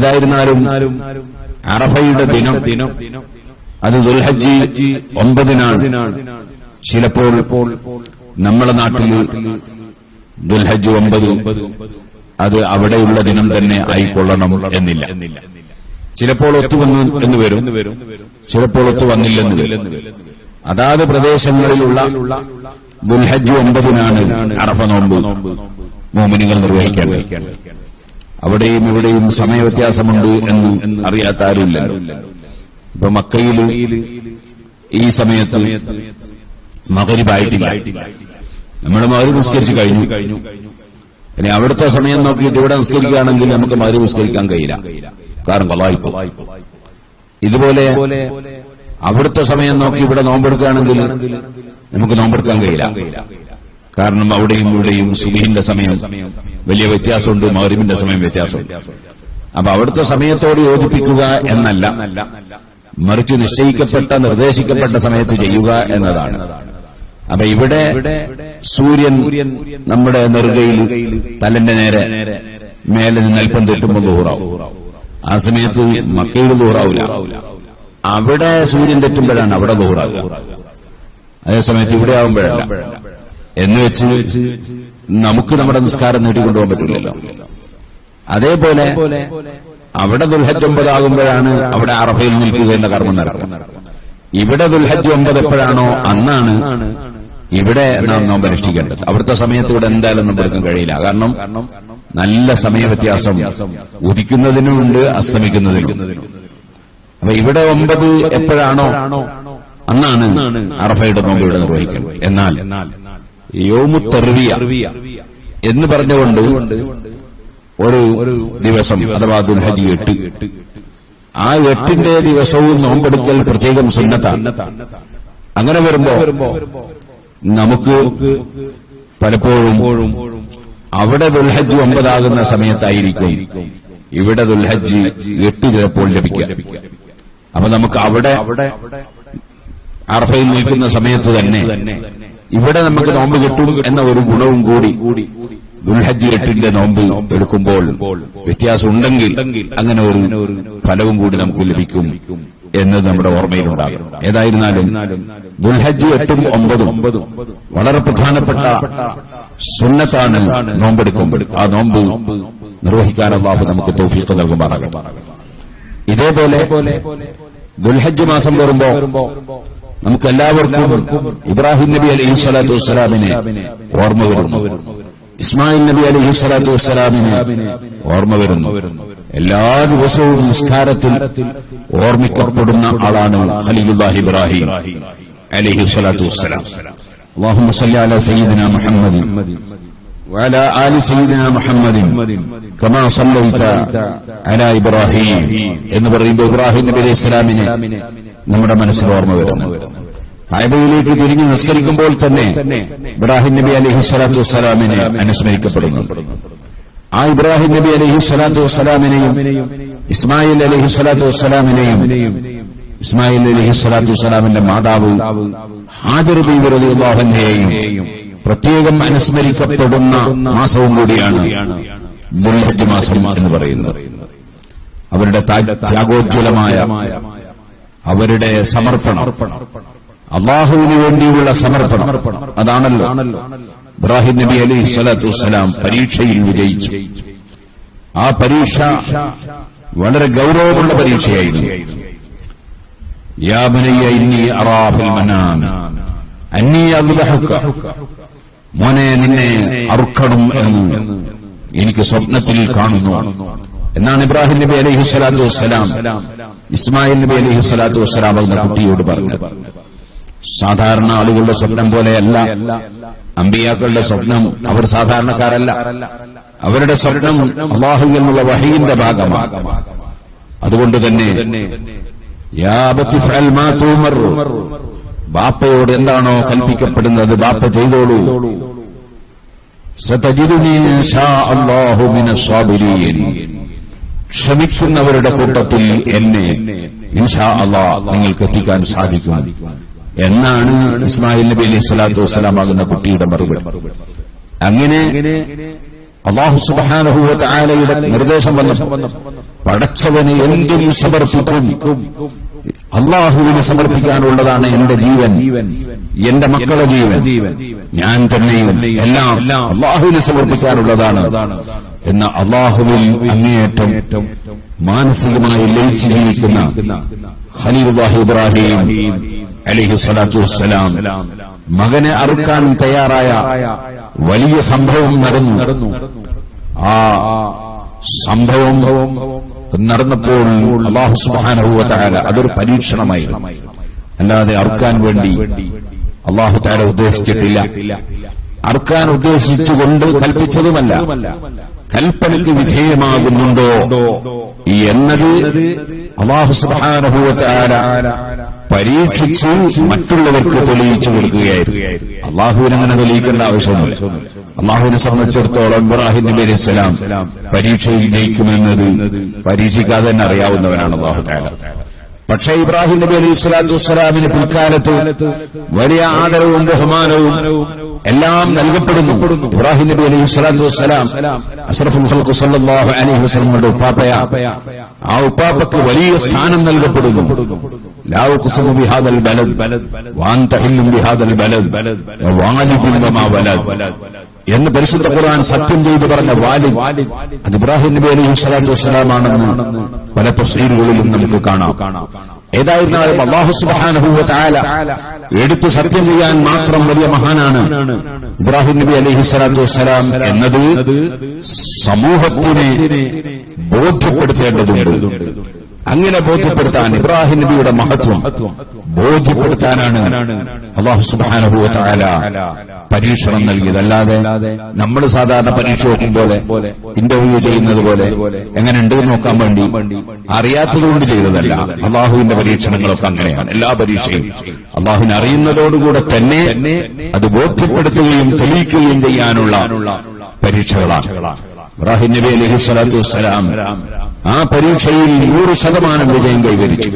ഏതായിരുന്നാലും അറഫയുടെ ദിനം. ദിനം അത് ദുൽഹജ്ജി ഒമ്പതിനാണ്. ചിലപ്പോൾ നമ്മുടെ നാട്ടിൽ ദുൽഹജ്ജ് ഒമ്പത് അത് അവിടെയുള്ള ദിനം തന്നെ ആയിക്കൊള്ളണം എന്നില്ല. ചിലപ്പോൾ ഒത്തുവന്നു എന്ന് വരും. ചിലപ്പോൾ ഒത്തു വന്നില്ലെന്ന് വരും. അതാത് പ്രദേശങ്ങളിലുള്ള ദുൽഹജ്ജ് ഒമ്പതിനാണ് അറഫ നോമ്പ് മോമിനികൾ നിർവഹിക്കേണ്ടത്. അവിടെയും ഇവിടെയും സമയവ്യത്യാസമുണ്ട് എന്ന് അറിയാത്ത ആരുമില്ല ഇപ്പൊ മക്കയിൽ ഈ സമയത്ത് മകരിബായിട്ടില്ല. നമ്മൾ മകരി നിസ്കരിച്ച് കഴിഞ്ഞു. ഇനി അവിടുത്തെ സമയം നോക്കിയിട്ട് ഇവിടെ നിസ്കരിക്കുകയാണെങ്കിൽ നമുക്ക് മകരി നിസ്കരിക്കാൻ കഴിയില്ല. കാരണം കൊള്ളായിപ്പോ. ഇതുപോലെ അവിടുത്തെ സമയം നോക്കി ഇവിടെ നോമ്പെടുക്കുകയാണെങ്കിൽ നമുക്ക് നോമ്പെടുക്കാൻ കഴിയില്ല. കാരണം അവിടെയും ഇവിടെയും സുബിഹിന്റെ സമയം വലിയ വ്യത്യാസമുണ്ട് മൗരിമിന്റെ സമയം വ്യത്യാസമുണ്ട്. അപ്പൊ അവിടുത്തെ സമയത്തോട് യോജിപ്പിക്കുക എന്നല്ല. മറിച്ച് നിശ്ചയിക്കപ്പെട്ട നിർദ്ദേശിക്കപ്പെട്ട സമയത്ത് ചെയ്യുക എന്നതാണ്. അപ്പൊ ഇവിടെ സൂര്യൻ നമ്മുടെ നെറുകയിൽ തലന്റെ നേരെ മേലെ നൽപ്പം തെറ്റുമ്പോൾ ദൂറാവും ആ സമയത്ത് മക്കയിൽ ദൂറാവില്ല അവിടെ സൂര്യൻ തെറ്റുമ്പോഴാണ് അവിടെ ദൂറാവുക അതേസമയത്ത് ഇവിടെ ആവുമ്പോഴല്ല. എന്ന് വെച്ച് നമുക്ക് നമ്മുടെ നിസ്കാരം നീട്ടിക്കൊണ്ടുപോകാൻ പറ്റില്ലല്ലോ. അതേപോലെ അവിടെ ദുൽഹജ് ഒമ്പതാകുമ്പോഴാണ് അവിടെ അറഫയിൽ നിൽക്കുക എന്ന കർമ്മം നടക്കുക. ഇവിടെ ദുൽഹജ് ഒമ്പത് എപ്പോഴാണോ അന്നാണ് ഇവിടെ നാം നോമ്പ് അനുഷ്ഠിക്കേണ്ടത് അവിടുത്തെ സമയത്ത് ഇവിടെ എന്തായാലും നോമ്പെടുക്കാൻ കഴിയില്ല. കാരണം നല്ല സമയവ്യത്യാസം ഉദിക്കുന്നതിനുമുണ്ട് അസ്തമിക്കുന്നതിനും അപ്പൊ ഇവിടെ ഒമ്പത് എപ്പോഴാണോ അന്നാണ് അറഫയുടെ നോമ്പ് ഇവിടെ നിർവഹിക്കുന്നത്. എന്നാൽ യോമുത്തെറിയ എന്ന് പറഞ്ഞുകൊണ്ട് ഒരു ദിവസം അഥവാ ദുൽഹജ് എട്ട്. ആ എട്ടിന്റെ ദിവസവും നോമ്പെടുക്കൽ പ്രത്യേകം സുന്നത്താണ്. അങ്ങനെ വരുമ്പോ നമുക്ക് പലപ്പോഴും അവിടെ ദുൽഹജ് ഒമ്പതാകുന്ന സമയത്തായിരിക്കും. ഇവിടെ ദുൽഹജ് എട്ട് ചിലപ്പോൾ ലഭിക്കുക. അപ്പൊ നമുക്ക് അവിടെ അർഹയിൽ നിൽക്കുന്ന സമയത്ത് തന്നെ ഇവിടെ നമുക്ക് നോമ്പ് കിട്ടും എന്ന ഒരു ഗുണവും കൂടി ദുൽഹജ്ജ് എട്ടിന്റെ നോമ്പ് എടുക്കുമ്പോൾ വ്യത്യാസം ഉണ്ടെങ്കിൽ അങ്ങനെ ഒരു ഫലവും കൂടി നമുക്ക് ലഭിക്കും എന്നത് നമ്മുടെ ഓർമ്മയിലുണ്ടാകും. ഏതായിരുന്നാലും ദുൽഹജ്ജ് എട്ടും ഒമ്പതും വളരെ പ്രധാനപ്പെട്ട സുന്നത്താണ് നോമ്പെടുക്കുമ്പോൾ. ആ നോമ്പ് നിർവഹിക്കാൻ അള്ളാഹു നമുക്ക് തൗഫീഖ് നൽകുമാറാകട്ടെ. ഇതേപോലെ ദുൽഹജ്ജ് മാസം വരുമ്പോ നമുക്ക് എല്ലാവർക്കും ഇബ്രാഹിം നബി അലൈഹി സ്വലാത്തു വസ്സലാമിനെ ഓർമ്മ വരുന്നു ഇസ്മായിൽ നബി അലൈഹി സ്വലാത്തു വസ്സലാമിനെ ഓർമ്മ വരുന്നു എല്ലാ ദിവസവും നിസ്കാരത്തിൽ ഓർമ്മിക്കപ്പെടുന്ന ആളാണ് ഖലീലുല്ലാഹി ഇബ്രാഹിം അലൈഹി സ്വലാത്തു വസ്സലാം اللهم صل على سيدنا محمد وعلى آل سيدنا محمد كما صليت على إبراهيم എന്ന് പറയുമ്പോൾ ഇബ്രാഹിം നബി അലൈഹി സ്വലാമിനെ നമ്മുടെ മനസ്സിൽ ഓർമ്മ വരുന്നു. അയബയിലേക്ക് തിരിഞ്ഞു നിസ്കരിക്കുമ്പോൾ തന്നെ ഇബ്രാഹിം നബി അലഹി സ്വലാത്തു വസ്സലാമിനെ അനുസ്മരിക്കപ്പെടുന്നു. ആ ഇബ്രാഹിം നബി അലഹി സ്വലാത്തു വസ്സലാമിനെയും ഇസ്മായിൽ അലഹി സ്വലാത്തു വസ്സലാമിനെയും ഇസ്മായിൽ അലഹി സ്വലാത്തു വസ്സലാമിന്റെ മാതാവ് ഹാജർ പ്രത്യേകം അനുസ്മരിക്കപ്പെടുന്ന മാസവും കൂടിയാണ് ദുൽഹജ് മാസം എന്ന് പറയുന്നത്. അവരുടെ ത്യാഗോജ്വലമായ അവരുടെ സമർപ്പണം. അള്ളാഹുവിന് വേണ്ടിയുള്ള സമർപ്പണം. അതാണല്ലോ. ഇബ്രാഹിം നബി അലി സ്വലാത്തു വസ്സലാം പരീക്ഷയിൽ വിജയിച്ചു. ആ പരീക്ഷ വളരെ ഗൗരവമുള്ള പരീക്ഷയായിരുന്നു. യാബനയ്യ ഇന്നി മോനെ നിന്നെ അറുക്കണം എന്ന് എനിക്ക് സ്വപ്നത്തിൽ കാണുന്നു. എന്നാണ് ഇബ്രാഹിം നബി അലൈഹി സ്വലാത്തു വസ്സലാം ഇസ്മായിൽ നബി അലൈഹി സ്വലാത്തു വസ്സലാം എന്ന കുട്ടിയോട് പറഞ്ഞത്. സാധാരണ ആളുകളുടെ സ്വപ്നം പോലെയല്ല. അമ്പിയാക്കളുടെ സ്വപ്നം അവർ സാധാരണക്കാരല്ല. അവരുടെ സ്വപ്നം അള്ളാഹു എന്നുള്ള വഹീന്റെ ഭാഗമാണ്. അതുകൊണ്ട് തന്നെ ബാപ്പയോട് എന്താണോ കൽപ്പിക്കപ്പെടുന്നത് ബാപ്പ ചെയ്തോളൂ. ക്ഷമിക്കുന്നവരുടെ കൂട്ടത്തിൽ എന്നെ ഇൻഷാ അള്ളാ നിങ്ങൾക്ക് എത്തിക്കാൻ സാധിക്കും. എന്നാണ് ഇസ്മായിൽ നബി അലൈഹി സ്വലാത്തു വസ്സലാമാകുന്ന കുട്ടിയുടെ മറുപടി. അങ്ങനെ അള്ളാഹു സുബാനഹുവ ആലയുടെ നിർദ്ദേശം വന്ന പടച്ചവന് എന്തും സമർപ്പിക്കും. അള്ളാഹുവിന് സമർപ്പിക്കാനുള്ളതാണ് എന്റെ ജീവൻ എന്റെ മക്കളുടെ ജീവൻ. ഞാൻ തന്നെയും എല്ലാം അള്ളാഹുവിന് സമർപ്പിക്കാനുള്ളതാണ്. എന്ന അള്ളാഹുവിൽ അങ്ങേയറ്റം മാനസികമായി ലയിച്ചു ജീവിക്കുന്ന ഖലീലുല്ലാഹി ഇബ്രാഹിം അലൈഹി സ്വലാത്തു വസ്സലാം മകനെ അറുക്കാൻ തയ്യാറായ വലിയ സംഭവം നടന്നു. ആ സംഭവം നടന്നപ്പോൾ അള്ളാഹു സുബാനഹുവ താല അതൊരു പരീക്ഷണമായി. അല്ലാതെ അറുക്കാൻ വേണ്ടി അള്ളാഹു താര ഉദ്ദേശിച്ചിട്ടില്ല. അറുക്കാൻ ഉദ്ദേശിച്ചുകൊണ്ട് കൽപ്പിച്ചതുമല്ല. കൽപ്പനയ്ക്ക് വിധേയമാകുന്നുണ്ടോ? എന്നത് അള്ളാഹു സുബാനഹുവ താല പരീക്ഷിച്ച് മറ്റുള്ളവർക്ക് തെളിയിച്ചു കൊടുക്കുകയായിരുന്നു. അള്ളാഹുവിന് അങ്ങനെ തെളിയിക്കേണ്ട ആവശ്യമില്ല അള്ളാഹുവിനെ സംബന്ധിച്ചിടത്തോളം ഇബ്രാഹിം നബി അലൈഹി സ്വലാം പരീക്ഷയിൽ ജയിക്കുമെന്നത് പരീക്ഷിക്കാതെ തന്നെ അറിയാവുന്നവനാണ് അള്ളാഹു താല പക്ഷേ ഇബ്രാഹിം നബി അലൈഹി സ്വലാത്തു വസ്സലാമിന് പിൽക്കാലത്ത് വലിയ ആദരവും ബഹുമാനവും എല്ലാം നൽകപ്പെടുന്നു ഇബ്രാഹിം നബി അലൈഹി സ്വലാത്തു വസ്സലാം അഷ്റഫുൽ ഖൽഖ് സല്ലല്ലാഹു അലൈഹി വസല്ലമയുടെ ഉപ്പാപ്പയ ആ ഉപ്പാപ്പക്ക് വലിയ സ്ഥാനം നൽകപ്പെടുന്നു لا أقسم بهذا البلد وأنت حل بهذا البلد ووالد وما ولد എന്ന് പരിശുദ്ധ ഖുർആൻ സത്യം ചെയ്തു പറഞ്ഞ വാലി അത് ഇബ്രാഹിം നബി അലൈഹി സ്വലാത്തു വസ്സലാമാണെന്ന് പല തഫ്സീറുകളിലും നമുക്ക് കാണാം. ഏതായിരുന്നാലും അള്ളാഹു സുബ്ഹാനഹു വ തആല എടുത്തു സത്യം ചെയ്യാൻ മാത്രം വലിയ മഹാനാണ് ഇബ്രാഹിം നബി അലൈഹി സ്വലാത്തു വസ്സലാം എന്നത് സമൂഹത്തിനെ ബോധ്യപ്പെടുത്തേണ്ടതുണ്ട്. അങ്ങനെ ബോധ്യപ്പെടുത്താൻ ഇബ്രാഹിം നബിയുടെ മഹത്വം ബോധ്യപ്പെടുത്താനാണ് അള്ളാഹു സുബാനഹു താല പരീക്ഷണം നൽകിയത് അല്ലാതെ നമ്മൾ സാധാരണ പരീക്ഷ നോക്കും പോലെ ഇന്റർവ്യൂ ചെയ്യുന്നത് പോലെ എങ്ങനെ ഉണ്ട് നോക്കാൻ വേണ്ടി അറിയാത്തതുകൊണ്ട് ചെയ്തതല്ല. അള്ളാഹുവിന്റെ പരീക്ഷണങ്ങളൊക്കെ അങ്ങനെയാണ്. എല്ലാ പരീക്ഷയും അള്ളാഹുവിനെ അറിയുന്നതോടുകൂടെ തന്നെ അത് ബോധ്യപ്പെടുത്തുകയും തെളിയിക്കുകയും ചെയ്യാനുള്ള പരീക്ഷകളാണ്. ഇബ്രാഹിം നബി അലഹി സ്വലാത്തു വസ്സലാം ആ പരീക്ഷയിൽ നൂറ് ശതമാനം വിജയം കൈവരിച്ചു.